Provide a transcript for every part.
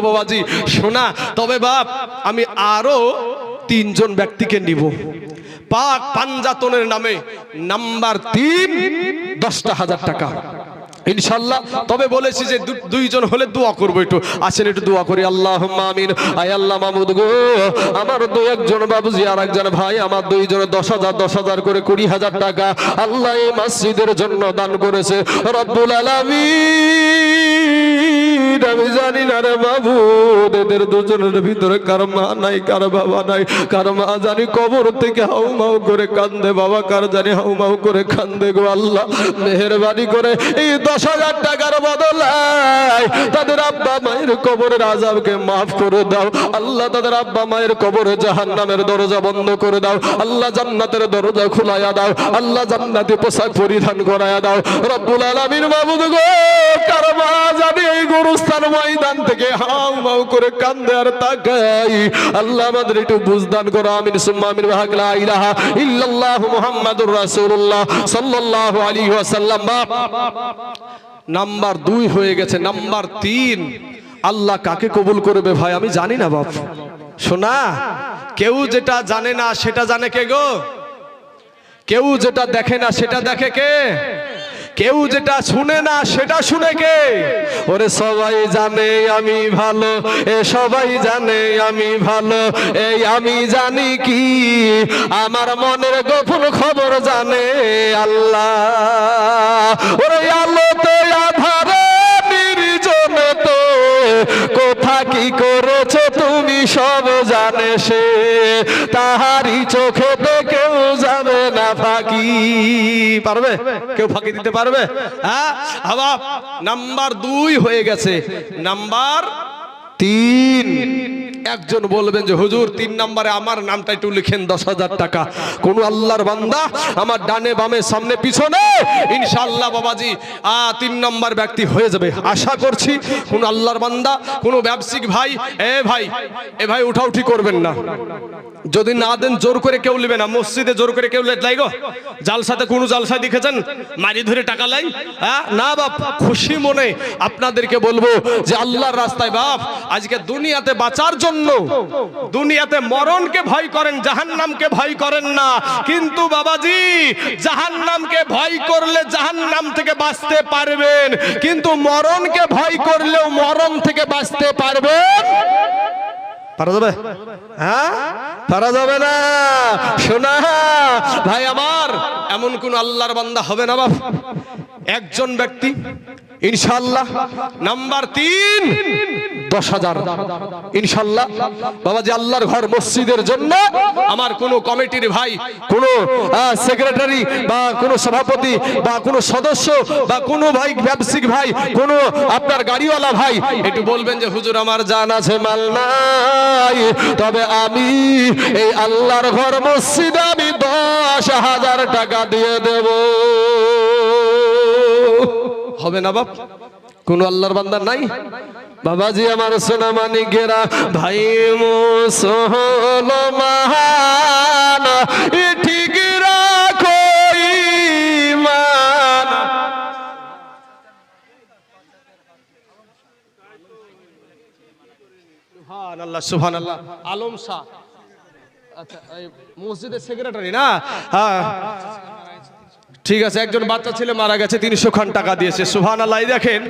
বাবাজি, শোনা, তবে বাপ, আমি আরও তিনজন ব্যক্তিকে নিব। পাক পাঞ্জাতনের নামে নাম্বার তিন, দশটা হাজার টাকা। ইনশাল্লাহ, তবে বলেছি যে দুইজন হলে দোয়া করব একটু। আসেন একটু দোয়া করি। আল্লাহ আমিন। আয় আল্লাহ মামুদ গো। আমার দু একজন বাবুজি আর একজন ভাই, আমার দুইজনে দশ হাজার দশ হাজার করে কুড়ি হাজার টাকা আল্লাহ এই মসজিদের জন্য দান করেছে। রব্বুল আলামিন। আমি জানি না রে বাবু এদের দুজনের ভিতরে কার মা নাই, কার বাবা নাই। কার মা জানি কবর থেকে হাউ মাউ করে কান্দে, বাবা কার জানি হাউ মাউ করে কান্দে গো আল্লাহ। মেহরবানি করে এই দশ হাজার টাকার বদলায় তাদের আব্বা মায়ের কবরের আজাবকে মাফ করে দাও। আল্লাহ তাদের আব্বা মায়ের কবরে জাহান নামের দরজা বন্ধ করে দাও। আল্লাহ জান্নাতের দরজা খুলাইয়া দাও। আল্লাহ জান্নাতি পোশাক পরিধান করাইয়া দাও। রব্বুল আলামিন মাহমুদ গো এই গুরুস্থান ময়দান থেকে হাউ মাউ করে কান্দে আর তাকাই। আল্লাহ আমাদের একটু বুঝদান করো, আমিন, সুম্মা, আমিন লা ইলাহা ইল্লাল্লাহু মুহাম্মাদুর রাসূলুল্লাহ সাল্লাল্লাহু আলাইহি ওয়াসাল্লাম। নাম্বার দুই হয়ে গেছে, নাম্বার তিন। আল্লাহ কাকে কবুল করবে ভাই? আমি জানি না বাপ। শোনা, কেউ যেটা জানে না সেটা জানে কে গো? কেউ যেটা দেখে না সেটা দেখে কে? কেউ যেটা শুনে না, সেটা শুনে কে? ওরে সবাই জানে আমি ভালো, এ সবাই জানে আমি ভালো এই আমি জানি কি? আমার মনের গোপন খবর জানে আল্লাহ। ওরে আলোতে আধারে নির্জনতে, কোথা কি সব জানে সে তাহারি চোখেতে কেউ যাবে না ফাঁকি। পারবে? কেউ ফাঁকি দিতে পারবে? হ্যাঁ? নাম্বার দুই হয়ে গেছে। নাম্বার তিন। একজন বলবেন যে, হুজুর, তিন নম্বরে আমার নামটা একটু লিখেন, দশ হাজার টাকা। কোন আল্লাহর বান্দা আমার ডানে বামে সামনে পিছনে, ইনশাআল্লাহ বাবাজি, আ, তিন নম্বর ব্যক্তি হয়ে যাবে। আশা করছি কোন আল্লাহর বান্দা, কোন ব্যবসায়িক ভাই, এ ভাই এ ভাই উঠাউঠি করবেন না। যদি না দেন, জোর করে কেউ নেবে না। মসজিদে জোর করে কেউ লাই গো। জালসাতে কোনো জালসা দেখেছেন? মারি ধরে টাকা লাই? হ্যাঁ? না বাপ, খুশি মনে আপনাদেরকে বলব যে, আল্লাহর রাস্তায় বাপ, আজকে দুনিয়াতে বাঁচার জন্য দুনিয়াতে মরণকে ভয় করেন, জাহান্নামকে ভয় করেন না। কিন্তু বাবাজি, জাহান্নামকে ভয় করলে জাহান্নাম থেকে বাঁচতে পারবেন। কিন্তু মরণকে ভয় করলেও মরণ থেকে বাঁচতে পারবেন। হ্যাঁ? যাবে না। শোনা, ভাই আমার, এমন কোন আল্লাহর বান্দা হবে না, বাপ। একজন ব্যক্তি ইনশাল্লাহ নাম্বার তিন, দশ হাজার। ইনশাল্লাহ বাবা যে আল্লাহর ঘর মসজিদের জন্য আমার কোনো কমিটির ভাই, কোনো সেক্রেটারি বা কোনো সভাপতি বা কোনো সদস্য বা কোনো ভাই, ব্যবসায়িক ভাই, কোনো আপনার গাড়িওয়ালা ভাই, একটু বলবেন যে, হুজুর, আমার জান আছে, মাল নাই। তবে আমি এই আল্লাহর ঘর মসজিদ আমি দশ হাজার টাকা দিয়ে দেব। হবে না বাপ? কোন আল্লাহর বান্দা নাই? বাবাজি আমার সোনা মানিকেরা ভাই মুসলমান ঠিক রাখো আলম শাহ। আচ্ছা মসজিদের সেক্রেটারি না? হ্যাঁ। ঠিক আছে, একজন বাচ্চা ছেলে মারা গেছে, তিনশো খান টাকা দিয়েছে। সুহান আল্লাহ দেখেন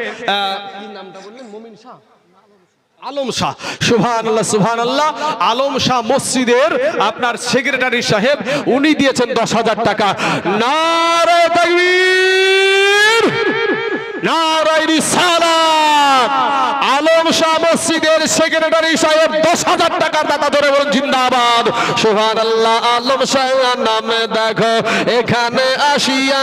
আলম শাহ আল্লাহ আল্লাহ আলম শাহ মসজিদের আপনার সেক্রেটারি সাহেব, উনি দিয়েছেন দশ হাজার টাকা। নারী জিন্দাবাদ। সোহান আল্লাহ আলম শাহ নামে দেখো, এখানে আসিয়া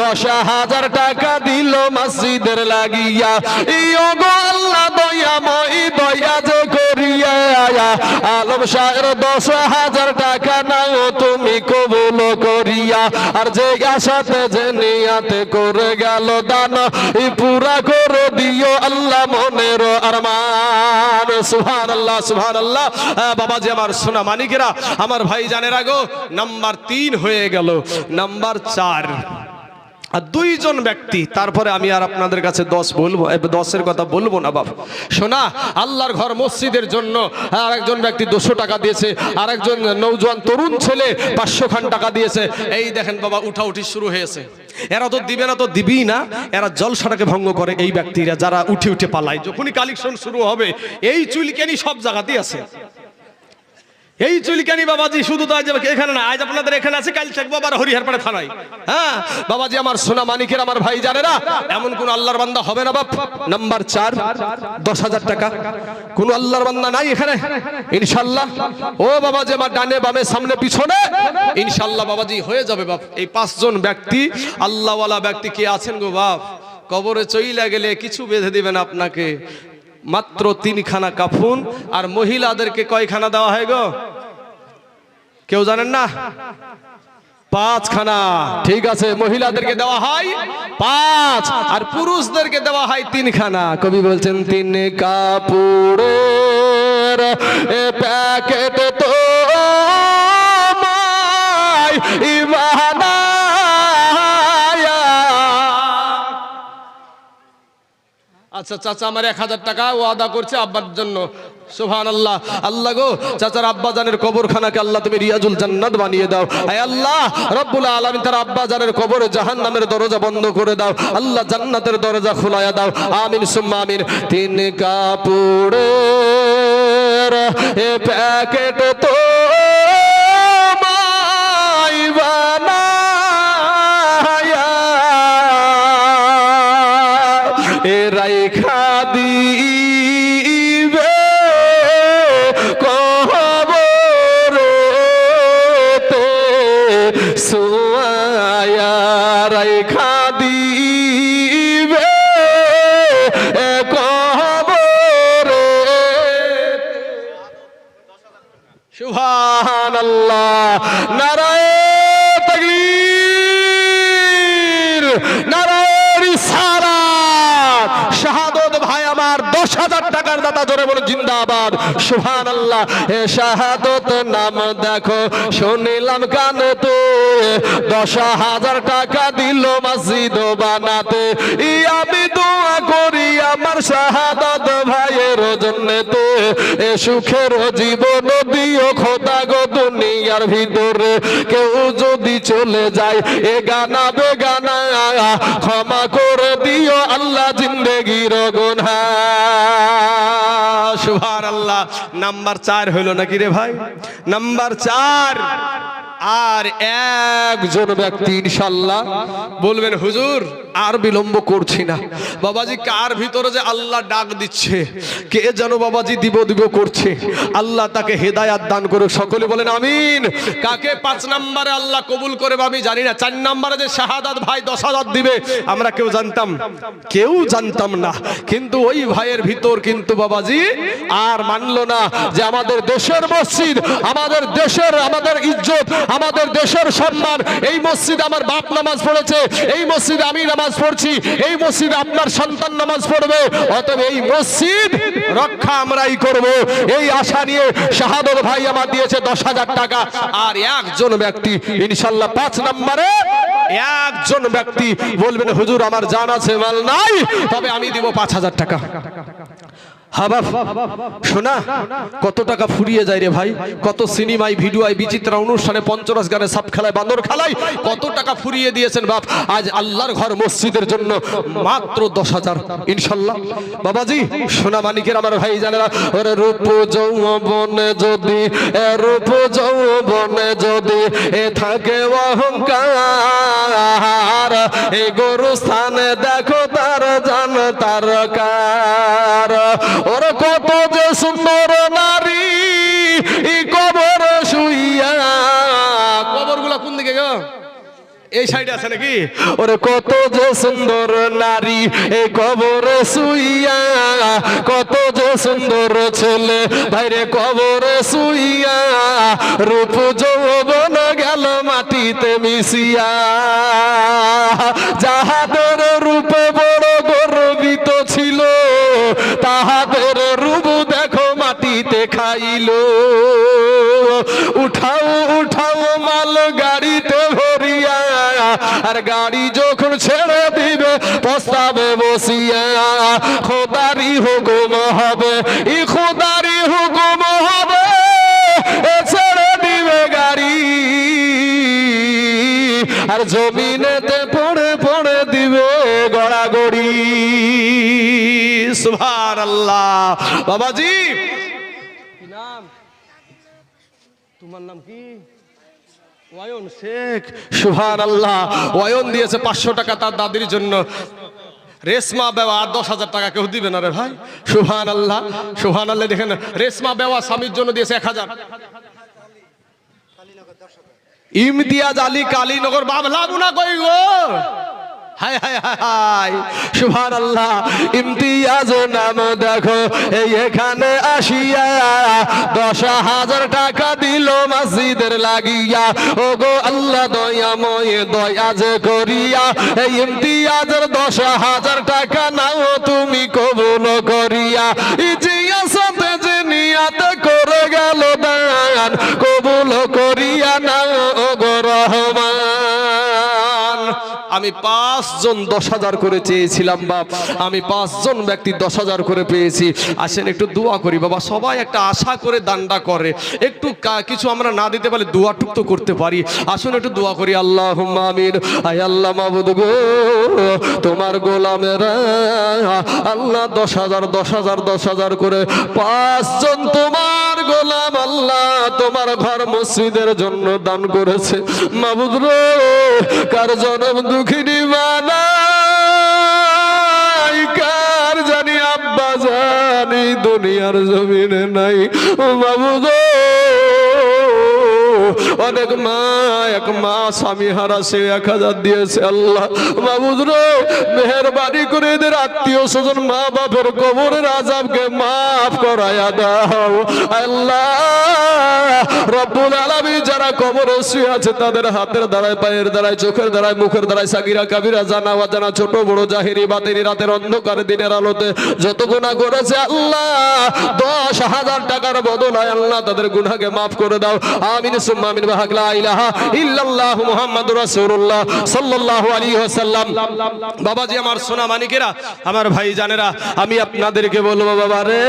দশ হাজার টাকা দিল মসজিদের লাগিয়া। ইয়ো গো আল্লাহ দয়াময় দয়া যে আলম শাহের দশ হাজার টাকা নাও তুমি কবুল করিয়া আর যে আশাতে যে নিয়াতে করে গেল দান পুরা করে দিও আল্লাহ মনের আরমান সুহান আল্লাহ সুহান আল্লাহ বাবাজি আমার সোনা মানিকেরা আমার ভাই জানের আগো নাম্বার তিন হয়ে গেল। নাম্বার চার। আর দুইজন ব্যক্তি, তারপরে আমি আর আপনাদের কাছে দশ বলব দশের কথা বলব না বাবা শোনা, আল্লাহর ঘর মসজিদের জন্য আর একজন ব্যক্তি দুশো টাকা দিয়েছে আর একজন নৌজওয়ান তরুণ ছেলে পাঁচশো খান টাকা দিয়েছে। এই দেখেন বাবা, উঠাউঠি শুরু হয়েছে। এরা তো দিবে না তো দিবেই না, এরা জলসাটাকে ভঙ্গ করে এই ব্যক্তিরা যারা উঠে উঠে পালায়। যখনই কালেকশন শুরু হবে, এই চুলকেনি সব জায়গাতেই আছে। এই চুলকানি বাবাজি, শুধু তো আজ এখানে না, আজ আপনাদের এখানে আছে, কাল থাকব আবার হরিহারপাড়ে থানায়। হ্যাঁ? বাবাজি, আমার সোনা মানিকের, আমার ভাই জানে না এমন কোন আল্লাহর বান্দা হবে না বাপ। নাম্বার চার, দশ হাজার টাকা। কোন আল্লাহর বান্দা নাই এখানে, ইনশাল্লাহ। ও বাবাজি, আমার ডানে বামে, সামনে, পিছনে, ইনশাল্লাহ বাবাজি, হয়ে যাবে বাপ। এই পাঁচজন ব্যক্তি, আল্লাহওয়ালা ব্যক্তি কে আছেন গো বাপ? কবরে চইলা গেলে কিছু বেঁধে দিবেন আপনাকে। মাত্র তিনখানা কাফুন, আর মহিলাদেরকে কয়খানা দেওয়া হয় গো? কেউ জানেন না? পাঁচখানা। ঠিক আছে, মহিলাদেরকে দেওয়া হয় পাঁচ, আর পুরুষদেরকে দেওয়া হয় তিনখানা। কবি বলছেন, তিন কাপুরের প্যাকেট তো আচ্ছা চাচা আমার এক হাজার টাকা ও আদা করছে আব্বার জন্য। সুহান আল্লাহ আল্লাহ গো, চাচার আব্বা জানের কবরখানাকে আল্লাহ তুমি রিয়াজুল জান্নাত বানিয়ে দাও। আয় আল্লাহ, রব্বুল আলামিন তার আব্বা জানের কবরে জাহান্নামের দরজা বন্ধ করে দাও। আল্লাহ জান্নাতের দরজা খোলায়া দাও। আমিন, সুম্মা আমিন। তিন কাপুরের এ প্যাকেট তো হাজার টাকার দাতা জোরে বলো, জিন্দাবাদ। সুহান আল্লাহ এ শাহাদত নাম দেখো, শুনিলাম তো। দশ হাজার টাকা দিল মসজিদ বানাতে। ই আমি দোয়া করি আমার শাহাদত ভাইয়ের জন্যতে এ সুখের জীবন দিও খোদা গো দুনিয়ার ভিতরে। কেউ যদি চলে যায়, এ গানা বেগানা ক্ষমা করে দিও আল্লাহ জিন্দেগির গুনহা। সুভার আল্লাহ নাম্বার চার হইল নাকি রে ভাই? নাম্বার চার। আর একজন ব্যক্তি ইনশাল্লাহ বলবেন, হুজুর, আর বিলম্ব করছি না। বাবাজি, কার ভিতরে যে আল্লাহ ডাক দিচ্ছে? কে যেন বাবাজি দিব দিব করছে? আল্লাহ তাকে হেদায়াত দান করুক। সকলে বলেন, আমিন। কাকে পাঁচ নম্বরে আল্লাহ কবুল করে আমি জানি না। চার নম্বরে যে শাহাদাত ভাই দশ হাজার দিবে, আমরা কেউ জানতাম। কেউ জানতাম না। কিন্তু ওই ভাইয়ের ভিতর কিন্তু বাবাজি আর মানলো না যে আমাদের দেশের মসজিদ, আমাদের দেশের, আমাদের ইজ্জত আমাদের দেশের সম্মান। এই মসজিদ আমার বাপ নামাজ পড়েছে, এই মসজিদে আমি নামাজ পড়ছি, এই মসজিদে আপনার সন্তান নামাজ পড়বে, অতএব এই মসজিদ রক্ষা আমরাই করব। এই আশা নিয়ে শাহাদত ভাই আমার দিয়েছে দশ হাজার টাকা। আর একজন ব্যক্তি, ইনশাল্লাহ পাঁচ নম্বরে একজন ব্যক্তি বলবেন, হুজুর, আমার জান আছে, মাল নাই, তবে আমি দিব পাঁচ হাজার টাকা। হাবাব, শোনা, কত টাকা ফুরিয়ে যায় রে ভাই? কত সিনেমায়, ভিডিওয় বিচিত্রা অনুষ্ঠানে পঞ্চরস গানে সাপ খেলায়, বান্দর খেলায়, কত টাকা ফুরিয়ে দিয়েছেন বাপ? আজ আল্লাহর ঘর মসজিদের জন্য মাত্র দশ হাজার, ইনশাল্লাহ। বাবাজি সোনা মানিকের আমার ভাই ওরে রূপ যৌবনে যদি, এ রূপ যৌবনে যদি, এ থাকে অহংকার এই গরু স্থানে দেখো তার জান, তার ওর কত যে সুন্দর নারী কবর শুইয়া। কবরগুলা কোন দিকে গো? এই সাইডে আছে নাকি? ওরে কত যে সুন্দর নারী, এই কবরে শুইয়া। কত যে সুন্দর ছেলে, ভাইরে কবরে শুইয়া। রূপ যৌবন গেল মাটিতে মিশিয়া। যাহাদের খাইল উঠাও উঠাও মাল গাড়িতে ভরিয়া। আর গাড়ি যখন ছেড়ে দিবে, প্রস্তাবে বসিয়া। খোদারি হুকুম হবে, ই খোদারি হুকুম হবে ছেড়ে দিবে গাড়ি। আর জমিনেতে পড়ে পড়ে দিবে গড়াগড়ি। সুভার আল্লাহ বাবাজি কি নাম তোমার নাম কি? ওয়ায়ন শেখ। সুভান আল্লাহ ওয়ায়ন দিয়েছে পাঁচশো টাকা তার দাদির জন্য। রেশমা বেওয়া আর দশ হাজার টাকা কেউ দিবে না রে ভাই। সুহান আল্লাহ সুহান আল্লাহ দেখেন, রেশমা বেওয়া স্বামীর জন্য দিয়েছে এক হাজার। ইমতিয়াজ আলী কালীনগর, বাবলা গুনা কই গো? টাকা নাও তুমি কবুল করিয়া। সাথে যে নিয়াতে করে গেল দান, কবুল করিয়া নাও গো রহমান। আমি পাঁচজন দশ হাজার করে চেয়েছিলাম, বাপ। আমি পাঁচজন ব্যক্তি দশ হাজার করে পেয়েছি। আসেন, একটু দোয়া করি, বাবা। সবাই একটা আশা করে দানটা করে। একটু কিছু আমরা না দিতে পারলে দোয়াটুক তো করতে পারি। আসুন, একটু দোয়া করি আল্লাহ আমিন। আয় আল্লাহ মাবুদ গো, তোমার গোলামেরা। আল্লাহ দশ হাজার দশ হাজার দশ হাজার করে পাঁচজন তোমার গোলাম আল্লাহ তোমার ঘর মসজিদের জন্য দান করেছে। মাবুদ্র কার জনম দুঃখিনী মানা কার জানি আব্বা জানি, দুনিয়ার জমিনে নাই। গো অনেক মা এক মা স্বামী হারা সে এক হাজার দিয়েছে আল্লাহ। বাবুদ রে মেহরবানি করে এদের আত্মীয় স্বজন মা বাপের কবরের আজাবকে মাফ করায়া দাও। আল্লাহ, রব্বুল আলামিন যারা কবরে শুয়ে আছে তাদের হাতের দ্বারায়, পায়ের দ্বারায়, চোখের দ্বারায়, মুখের দ্বারায় সাকিরা কাবিরা জানা অজানা ছোট বড় জাহিরি বাতিনি রাতের অন্ধকার দিনের আলোতে যত গুণা করেছে আল্লাহ, দশ হাজার টাকার বদলায় আল্লাহ তাদের গুনাকে মাফ করে দাও। আমিন সুম্মা আমিন বাহাক লা ইলাহা ইল্লাল্লাহু মুহাম্মাদুর রাসূলুল্লাহ সাল্লাল্লাহু আলাইহি ওয়াসাল্লাম। বাবাজি, আমার সোনা মানিকেরা, আমার ভাই জানেরা আমি আপনাদেরকে বলব, বাবা রে,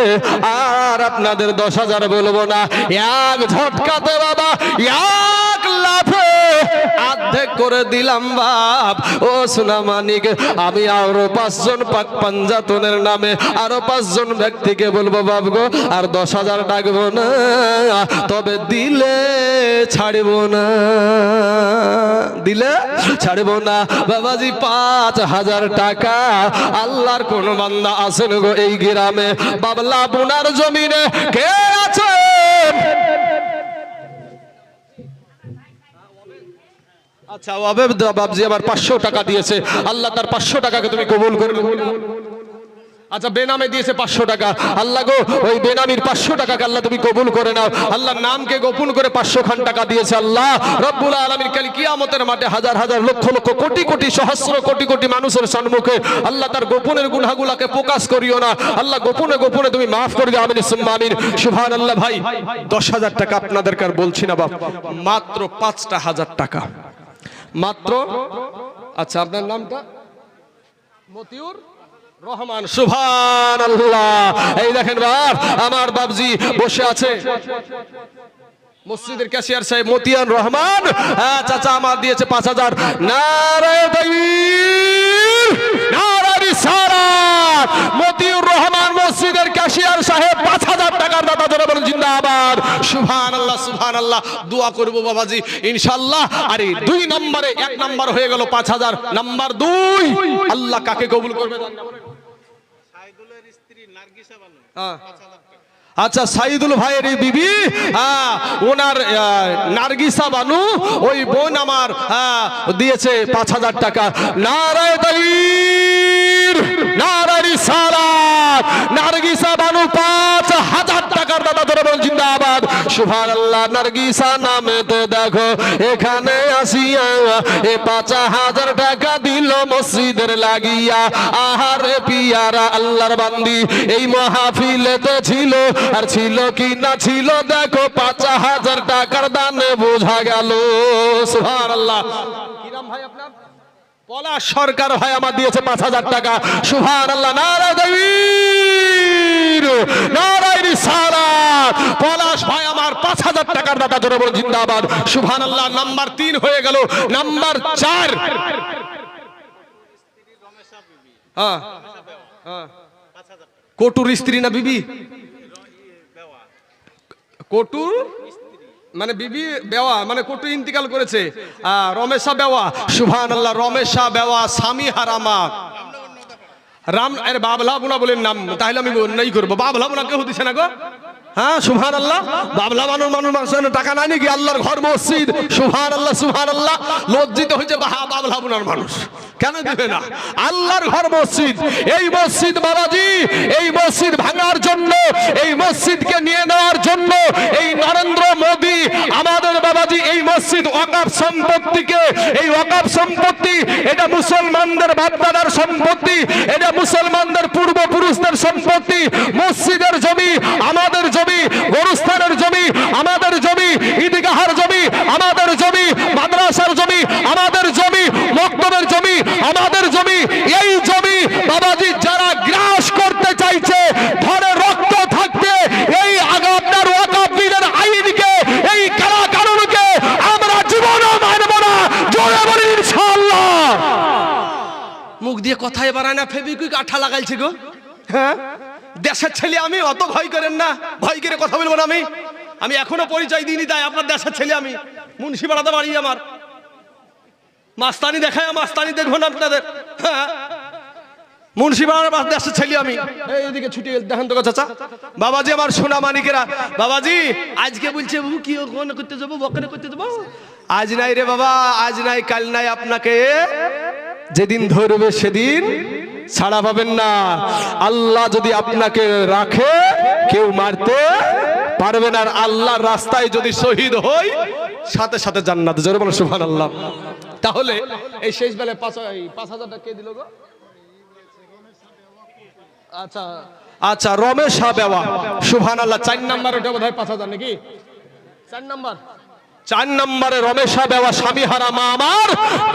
আর আপনাদের দশ হাজার বলব না। এক ঝটকাতে, বাবা, এক লাফে অর্ধেক করে দিলাম, বাপ। ও সোনা মানিক, আমি আরও পাঁচজন পাক পাঞ্জাতনের নামে আরও পাঁচজন ব্যক্তিকে বলব, বাপ গো, আর দশ হাজার ডাকবো না। তবে দিলে ছাড়ব না। দিলে ছাড়ব না। বাবাজি, পাঁচ হাজার টাকা আল্লাহর কোন বান্দা আছেন গো এই গ্রামে? বাবলা বোনার জমিনে কে আছেন আচ্ছা বাবজি আমার পাঁচশো টাকা দিয়েছে। আল্লাহ তার পাঁচশো টাকাকে তুমি কবুল করবে। আচ্ছা বেনামে দিয়েছে পাঁচশো টাকা। আল্লাহ গো, ওই বেনামির পাঁচশো টাকাকে আল্লাহ তুমি কবুল করে নাও। আল্লাহ নামকে গোপন করে পাঁচশো খান টাকা দিয়েছে আল্লাহ। রব্বুল আলমীর কালি কিয়ামতের মাঠে হাজার হাজার লক্ষ লক্ষ কোটি কোটি সহস্র কোটি কোটি মানুষের সম্মুখে আল্লাহ তার গোপনের গুনাগুলাকে প্রকাশ করিও না। আল্লাহ গোপনে গোপনে তুমি মাফ করে দিও, আমিন, সুম্মা, আমিন। আল্লাহ ভাই, দশ হাজার টাকা আপনাদের কার বলছি না বাপ, মাত্র পাঁচটা হাজার টাকা। মাত্র আচ্ছা আপনার নামটা? মতিউর রহমান সুভান আল্লাহ এই দেখেন বাপ, আমার বাবজি বসে আছে। মসজিদের ক্যাশিয়ার সাহেব মতিয়ান রহমান। হ্যাঁ চাচা আমার দিয়েছে পাঁচ হাজার। নারায়ণ তাকবীর নারে রিসালাত মতিউর রহমান মসজিদের ক্যাশিয়ার সাহেব পাঁচ হাজার টাকার ধরে বলেন জিন্দাবাদ। সুভান আল্লাহ সুভান আল্লাহ দোয়া করব বাবাজি ইনশাল্লাহ আরে দুই নম্বরে এক নম্বর হয়ে গেল পাঁচ হাজার। নাম্বার দুই আল্লাহ কাকে কবুল করবে? হ্যাঁ। আচ্ছা সাইদুল ভাইয়ের এই বিবি হ্যাঁ, ওনার নার্গিসা বানু ওই বোন আমার হ্যাঁ, দিয়েছে পাঁচ হাজার টাকা। নারায় বানু পাঁচ হাজার জিন্দাবাদ। আল্লাহ দেখো, এখানে পাঁচ হাজার টাকা মসজিদের লাগিয়া। আহারে পিয়ারা, আল্লাহর বান্দি, এই ছিল, আর ছিল কি না ছিল, দেখো পাঁচ হাজার টাকার দানে বোঝা গেল। সুভান আল্লাহ পলাশ সরকার ভাই আমার দিয়েছে পাঁচ হাজার টাকা। সুভান আল্লাহ নারায় তাকবীর, নারায় রিসালাত। পলাশ ভাই আমার পাঁচ হাজার টাকার দাতা জোরে বলে জিন্দাবাদ। সুভান আল্লাহ নাম্বার তিন হয়ে গেল নাম্বার চার। হ্যাঁ হ্যাঁ। কটুর স্ত্রী না বিবি? কটুর? মানে বিবি বেওয়া মানে কটু ইন্তিকাল করেছে। রমেশা বেওয়া। সুভান আল্লাহ রমেশা বেওয়া স্বামী হারামা রাম আরে বাবলা বুনা বলেন নাম, তাহলে আমি নাই করব। বাবলা বুনা কেউ দিছে না গো? হ্যাঁ সুভান আল্লাহ বাবলা মানুষ মানুষ মানুষের টাকা নাই নাকি? আল্লাহর ঘর, মসজিদ। সুভান আল্লাহ সুভান আল্লাহ লজ্জিত হয়েছে বাহা, বাবলা বুনার মানুষ। কেন দিবে না? আল্লাহর ঘর, মসজিদ। এই মসজিদ বাবাজি, এই মসজিদ ভাঙার জন্য, এই মসজিদকে নিয়ে নেওয়ার জন্য, এই নরেন্দ্র মোদী, আমাদের বাবাজি, এই মসজিদ ওয়াকাফ সম্পত্তিকে, এই ওয়াকাফ সম্পত্তি, এটা মুসলমানদের বাপদাদার সম্পত্তি, এটা মুসলমানদের পূর্বপুরুষদের সম্পত্তি, মসজিদের জমি আমাদের জমি গরুস্থানের জমি আমাদের জমি ঈদগাহার জমি আমাদের জমি মাদ্রাসার জমি আমাদের জমি মক্তবের জমি আমাদের জমি এই জমি বাবাজি যারা গ্রাস করতে চাইছে ধরে রক্ত থাকতে এই আগামনার ওয়াকাবিলের আইনকে এই কারা কানুনকে আমরা জীবনও মানব না। জোরে বলি ইনশাআল্লাহ। মুখ দিয়ে কথাই বাড়ায় না ফেবিকুইক আঠা লাগাইছে গো। হ্যাঁ? দেশের ছেলে আমি, অত ভয় করেন না। ভয় করে কথা বলব না আমি। আমি এখনও পরিচয় দিইনি, তাই আপনার দেশের ছেলে আমি। মুন্সিপাড়াতে বাড়ি আমার। মাস্তানি দেখায়, মাস্তানি দেখব না আপনাদের। হ্যাঁ। দেশের আমি। ছুটি দেখেন তো বাবাজি আমার সোনা বাবাজি, আজকে বলছে করতে যাব? করতে আজ নাই রে বাবা, আজ নাই, কাল নাই আপনাকে। যেদিন ধরবে সেদিন ছাড়া পাবেন না। আল্লাহ যদি আপনাকে রাখে, কেউ মারতে পারবে না। আর আল্লাহর রাস্তায় যদি শহীদ হই, সাথে সাথে জান্নাত। জোরে বলো, সুবহানাল্লাহ। তাহলে এই শেষ বেলায় পাঁচ পাঁচ হাজার টাকা কে দিল গো? আচ্ছা আচ্ছা রমেশ হাবেওয়া সুবহান আল্লাহ চার নাম্বার ওটা বোধ হয় পাঁচ হাজার নাকি? চার নাম্বার। চার নম্বরে রমেশা বেওয়া স্বামী হারা মা আমার।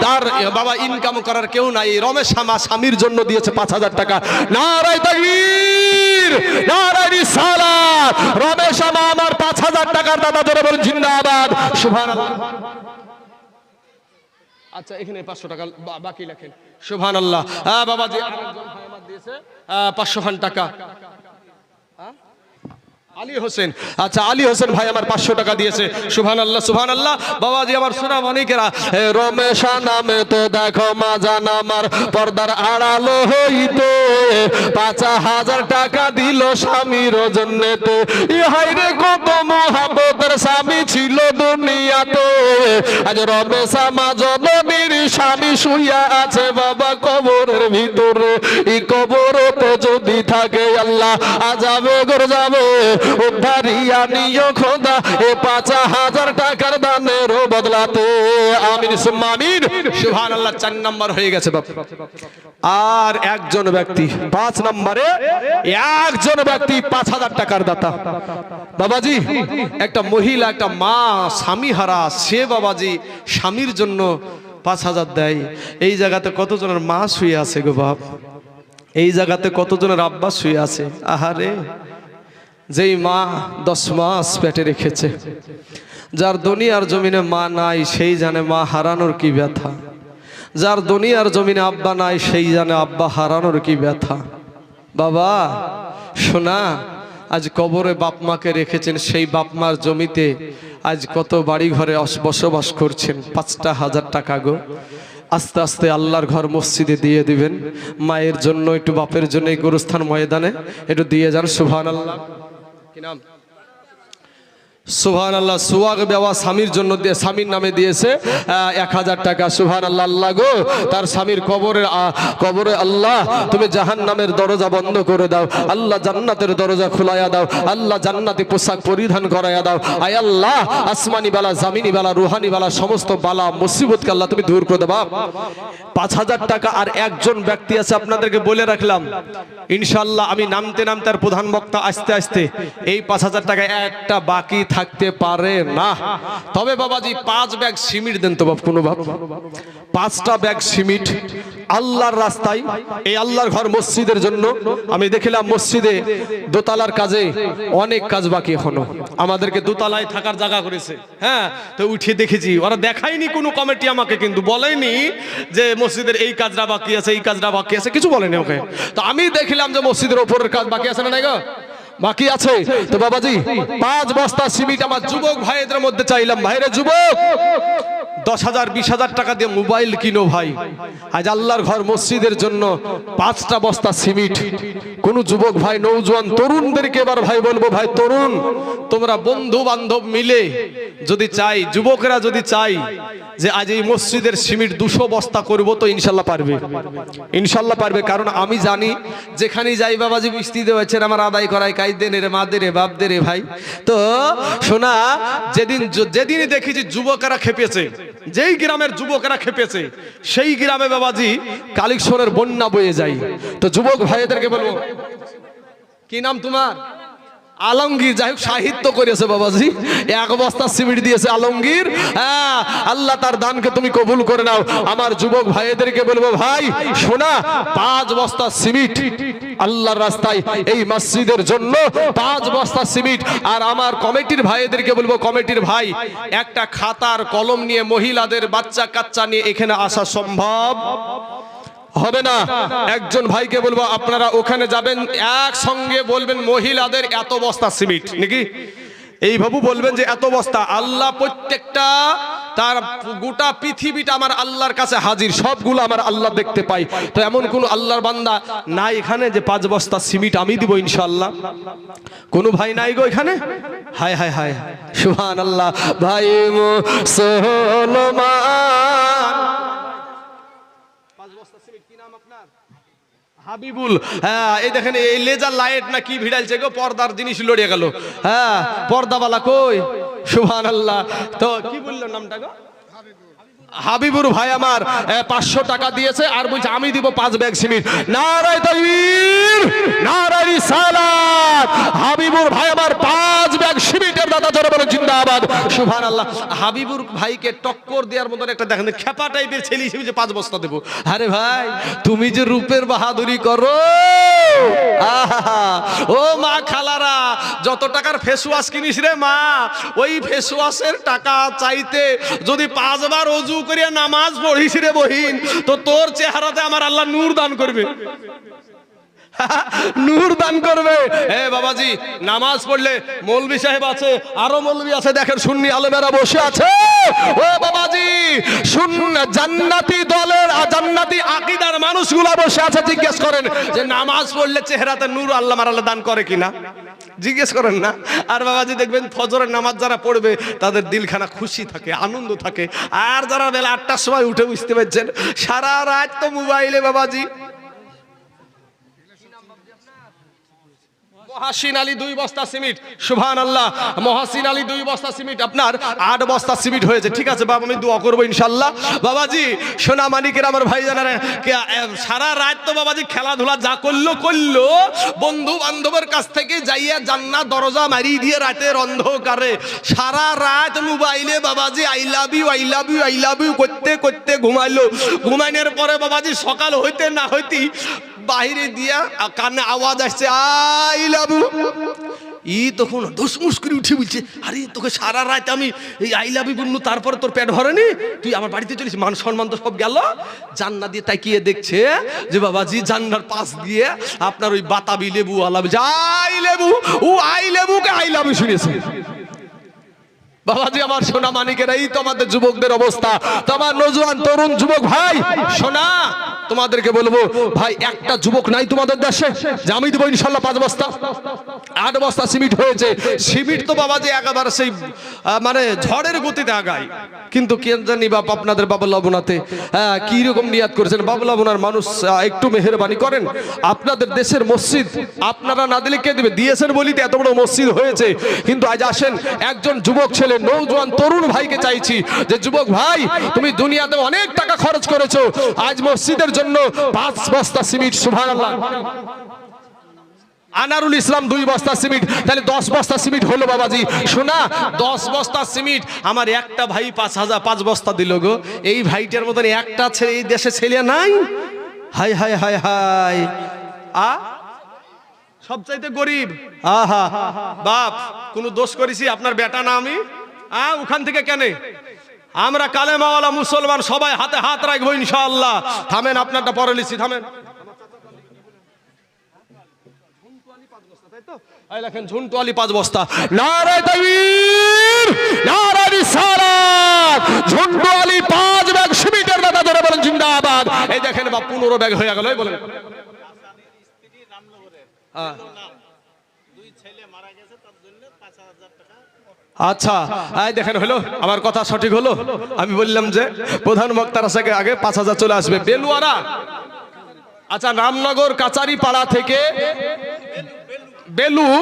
তার বাবা ইনকাম করার কেউ নাই। রমেশ মা স্বামীর জন্য দিয়েছে পাঁচ হাজার টাকা। নারায় তাকবীর, নারায় রিসালাত। রমেশ মা আমার পাঁচ হাজার টাকার দাদা ধরে বলেন, জিন্দাবাদ। সুবহান আচ্ছা এখানে পাঁচশো টাকা বাকি লেখেন। সুবহান আল্লাহ হ্যাঁ আমার দিয়েছে পাঁচশো খান টাকা। আলী হোসেন। আচ্ছা আলী হোসেন ভাই আমার পাঁচশো টাকা দিয়েছে। সুভান আল্লাহ সুভান আল্লাহ বাবাজি, আমার সোনা মানিকেরা। এ, রমেশা নামে তো দেখো মাজান আমার পর্দার আড়ালো হইতে। পাঁচ হাজার টাকা দিল স্বামীর জন্যতে। ইহাই রে, কত মহাবতের স্বামী ছিল দুনিয়াতে। আজ রমেশা মা জননীর স্বামী শুইয়া আছে বাবা কবরের ভিতরে। এই কবরতে যদি থাকে, আল্লাহ আজাবে গর যাবে আর একজন ব্যক্তি, পাঁচ নম্বরে একজন ব্যক্তি পাঁচ হাজার টাকার দাতা। বাবাজি, একটা মহিলা, একটা মা, স্বামী হারা, সে বাবাজি স্বামীর জন্য পাঁচ হাজার দেয়। এই জায়গাতে কতজনের মা শুয়ে আছে গো বাপ? এই জায়গাতে কতজনের আব্বা শুয়ে আছে? আহারে! যেই মা দশ মাস পেটে রেখেছে, যার দুনিয়ার জমিনে মা নাই, সেই জানে মা হারানোর কি ব্যথা। যার দুনিয়ার জমিনে আব্বা নাই, সেই জানে আব্বা হারানোর কি ব্যথা। বাবা, শোনা, আজ কবরে বাপ মাকে রেখেছেন, সেই বাপ মার জমিতে আজ কত বাড়ি ঘরে বসবাস করছেন, পাঁচটা হাজার টাকা গো। আস্তে আস্তে আল্লাহর ঘর মসজিদে দিয়ে দিবেন, মায়ের জন্য, একটু বাপের জন্য এই গোরস্থান ময়দানে, একটু দিয়ে যান সুভান আল্লাহ কি নাম সুভান আল্লাহ সুয়াগ বেওয়া স্বামীর জন্য দিয়ে স্বামীর নামে দিয়েছে এক হাজার টাকা। সুভান আল্লাহ আল্লাহ গো, তার স্বামীর কবরের কবরে আল্লাহ, তুমি জাহান নামের দরজা বন্ধ করে দাও। আল্লাহ জান্নাতের দরজা খুলাইয়া দাও। আল্লাহ জান্নাতি পোশাক পরিধান করাইয়া দাও। আয় আল্লাহ, আসমানি বেলা, জামিনি বেলা, রুহানি বালা, সমস্ত বালা, মুসিবতকে আল্লাহ তুমি দূর করে দেবা পাঁচ হাজার টাকা আর একজন ব্যক্তি আছে, আপনাদেরকে বলে রাখলাম। ইনশাল্লাহ আমি নামতে নামতে আর প্রধান বক্তা আসতে আসতে এই পাঁচ হাজার টাকা একটা বাকি থাকতে পারে না। তবে বাবাজি, পাঁচ ব্যাগ সিমিট দেন তো বাপ, কোনো বাপ। পাঁচটা ব্যাগ সিমিট আল্লাহর রাস্তায়, এই আল্লাহর ঘর মসজিদের জন্য। আমি দেখলাম মসজিদে দোতলার কাজে অনেক কাজ বাকি এখনও। আমাদেরকে দোতলায় থাকার জায়গা করেছে। হ্যাঁ তো উঠে দেখেছি, ওরা দেখায়নি কোনো কমিটি আমাকে, কিন্তু বলেনি যে মসজিদের এই কাজটা বাকি আছে, এই কাজটা বাকি আছে, কিছু বলেনি ওকে তো আমি দেখলাম যে মসজিদের ওপরের কাজ বাকি আছে না নাই গো? বাকি আছে? তো বাবাজি পাঁচ বস্তা সিমিট আমার যুবক ভাইদের মধ্যে চাইলাম। ভাইরে যুবক! দশ হাজার, বিশ হাজার টাকা দিয়ে মোবাইল কিনো ভাই। আজ আল্লাহর ঘর মসজিদের জন্য পাঁচটা বস্তা সিমিট। কোন যুবক ভাই নৌজওয়ান তরুণদেরকে এবার ভাই বলব, ভাই তরুণ, তোমরা বন্ধু বান্ধব মিলে যদি চাই, যুবকরা যদি চাই যে আজ এই মসজিদের সিমিট দুশো বস্তা করব তো ইনশাল্লাহ পারবে। ইনশাল্লাহ পারবে, কারণ আমি জানি যেখানেই যাই, বাবাজি মিস্ত্রি দেওয়াছেন, আমার আদায় করায় কাইদেন রে মা দে রে বাপ দে রে ভাই। তো শোনা, যেদিন, যেদিনই দেখেছি যুবকেরা খেপেছে যেই গ্রামের যুবকেরা খেপেছে, সেই গ্রামে বাবাজি কালিকশ্বরের বন্যা বয়ে যায়। তো যুবক ভাইদেরকে বলব, কি নাম তোমার? আলমগীর, যাই হোক, সাহিত্য করেছে বাবাজি। এক বস্তা সিমেন্ট দিয়েছে আলমগীর। হ্যাঁ আল্লাহ তার দানকে তুমি কবুল করে নাও। আমার যুবক ভাইদেরকে বলব, ভাই, শোনা, পাঁচ বস্তা সিমেন্ট আল্লাহর রাস্তায় এই মসজিদের জন্য পাঁচ বস্তা সিমেন্ট। আর আমার কমিটির ভাইদেরকে বলব, কমিটির ভাই, একটা খাতার কলম নিয়ে মহিলাদের বাচ্চা কাচ্চা নিয়ে এখানে আসা সম্ভব? হবে না। একজন ভাইকে বলব, আপনারা ওখানে যাবেন, একসঙ্গে বলবেন, মহিলাদের এত বস্তা সিমেন্ট নাকি? এইভাবে বলবেন যে, এত বস্তা। আল্লাহ প্রত্যেকটা, তার গোটা পৃথিবীটা আমার আল্লাহর কাছে হাজির, সবগুলো আমার আল্লাহ দেখতে পাই তো এমন কোন আল্লাহর বান্দা নাই এখানে যে, পাঁচ বস্তা সিমিট আমি দিব ইনশাল্লাহ কোনো ভাই নাই গো এখানে? হায় হায় হায় সুহান আল্লাহ ভাই মুসলমান হাবিবুল হ্যাঁ এই দেখেন, এই লেজার লাইট না কি ভিড়াইছে গো, পর্দার জিনিস লড়িয়ে গেল। হ্যাঁ পর্দাওয়ালা কই? সুবহানাল্লাহ। তো কি বলল নামটা গো? হাবিবুর ভাই আমার পাঁচশো টাকা দিয়েছে আর বলছে, আমি দিব পাঁচ ব্যাগ সিমিট নারায় তাকবীর নারায় সালাত হাবিবুর ভাই আমার পাঁচ ব্যাগ সিমেন্টের দাদা জোরে বলে, জিন্দাবাদ। সুবহান আল্লাহ হাবিবুর ভাইকে টক্কর দেওয়ার মতন একটা দেখেন, খেপা টাইপের ছেলে হিসেবে যে পাঁচ বস্তা দেবো। আরে ভাই, তুমি যে রূপের বাহাদুরি করো ও মা খালারা, যত টাকার ফেস ওয়াশ কিনিস রে মা, ওই ফেস ওয়াশের টাকা চাইতে যদি পাঁচবার অজু করিয়া নামাজ পড়িস রে বহিন, তো তোর চেহারাতে আমার আল্লাহ নূর দান করবে। নূর দান করবে। এ বাবাজি, নামাজ পড়লে মৌলবি সাহেব আছে, আরও মৌলবি আছে, দেখেন সুন্নি আলেমেরা বসে আছে। ও বাবাজি শুন জান্নাতি দলের জান্নাতি আকিদার মানুষগুলা বসে আছে, জিজ্ঞেস করেন যে নামাজ পড়লে চেহারাতে নূর আল্লাহ মারাল্লাহ দান করে কিনা? জিজ্ঞেস করেন না। আর বাবাজি দেখবেন ফজরের নামাজ যারা পড়বে, তাদের দিলখানা খুশি থাকে, আনন্দ থাকে। আর যারা বেলা আটটার সময় উঠে বুঝতে পারছেন, সারা রাত তো মোবাইলে বাবাজি। মহাসিন আলী দুই বস্তা সিমেন্ট সুভান আল্লাহ মহাসিন আলী দুই বস্তা সিমেন্ট আপনার, আট বস্তা সিমেন্ট হয়েছে। ঠিক আছে বাবা, আমি দোয়া করব ইনশাল্লাহ বাবাজি, সোনা মানিকের আমার ভাই জানারা সারা রাত তো বাবাজি খেলাধুলা যা করল করল বন্ধু বান্ধবের কাছ থেকে যাইয়া জান্না দরজা মারিয়ে দিয়ে রাতের অন্ধকারে সারা রাত মোবাইলে বাবাজি I love you, I love you, I love you করতে করতে ঘুমাইলো। ঘুমাইনের পরে বাবাজি সকাল হইতে না হইতি বাইরে দিয়া কানে আওয়াজ আসছে, আই লাভু ই তখন ধুসমুস করে উঠে বলছে, আরে, তোকে সারা রাত আমি এই আই লাভ বললু, তারপরে তোর পেট ভরেনি? তুই আমার বাড়িতে চলিস, মান সম্মান তো সব গেল। জান্না দিয়ে তাকিয়ে দেখছে যে বাবাজি জান্নার পাশ দিয়ে আপনার ওই বাতাবি লেবু আলাম আই লেবু, ও আই লেবুকে আই লাভ শুনেছে। বাবাজি, আমার সোনা মানিকের, এই তো আমাদের যুবকদের অবস্থা। তো আমার নজওয়ান তরুণ যুবক ভাই, সোনা, তোমাদেরকে বলব, ভাই, একটা যুবক নাই তোমাদের দেশে, যে আমি দেবো ইনশাল্লাহ পাঁচ বস্তা, আট বস্তা সিমিট হয়েছে। সিমিট তো বাবাজি একেবারে সেই মানে ঝড়ের গতিতে আগায়। কিন্তু কে জানি বাপ, আপনাদের বাবা লবণাতে হ্যাঁ কি নিয়াদ করেছেন? বাবা লবণার মানুষ একটু মেহরবানি করেন। আপনাদের দেশের মসজিদ, আপনারা না দিলে কে দেবে? দিয়েছেন বলিতে এত বড় মসজিদ হয়েছে। কিন্তু আজ আসেন একজন যুবক ছেলে নৌজওয়ান তরুণ ভাইকে চাইছি যে, যুবক ভাই, তুমি দুনিয়াতে অনেক টাকা খরচ করেছ। আজ মসজিদের জন্য পাঁচ বস্তা সিমেন্ট, সুবহানাল্লাহ। আনারুল ইসলাম দুই বস্তা সিমেন্ট। তাহলে দশ বস্তা সিমেন্ট হলো বাবাজি। শোনা, দশ বস্তা সিমেন্ট, আমার একটা ভাই পাঁচ হাজার, পাঁচ বস্তা দিল গো। এই ভাইটার মতন একটা ছেলে এই দেশে ছেলে নাই? হাই হাই হাই হাই আ? সবচাইতে গরিব। আহা। বাপ, কোনো দোষ করেছি? আপনার বেটা না আমি? আ, ওখান থেকে কেন? আমরা কালেমাওয়ালা মুসলমান সবাই হাতে হাত রাখব ইনশাআল্লাহ। থামেন, আপনারটা পরে লিখছি থামেন। পাঁচ বস্তা। ঝন্টু পাঁচ ব্যাগ বলেন, জিন্দাবাদ। এই দেখেন বা পনেরো ব্যাগ হয়ে গেল বলেন। হ্যাঁ। আচ্ছা আয় দেখেন হলো, আমার কথা সঠিক হলো? আমি বললাম যে, প্রধান বক্তার আসাকে আগে পাঁচ হাজার চলে আসবে। বেলুয়ারা। আচ্ছা রামনগর কাচারি পাড়া থেকে বেলু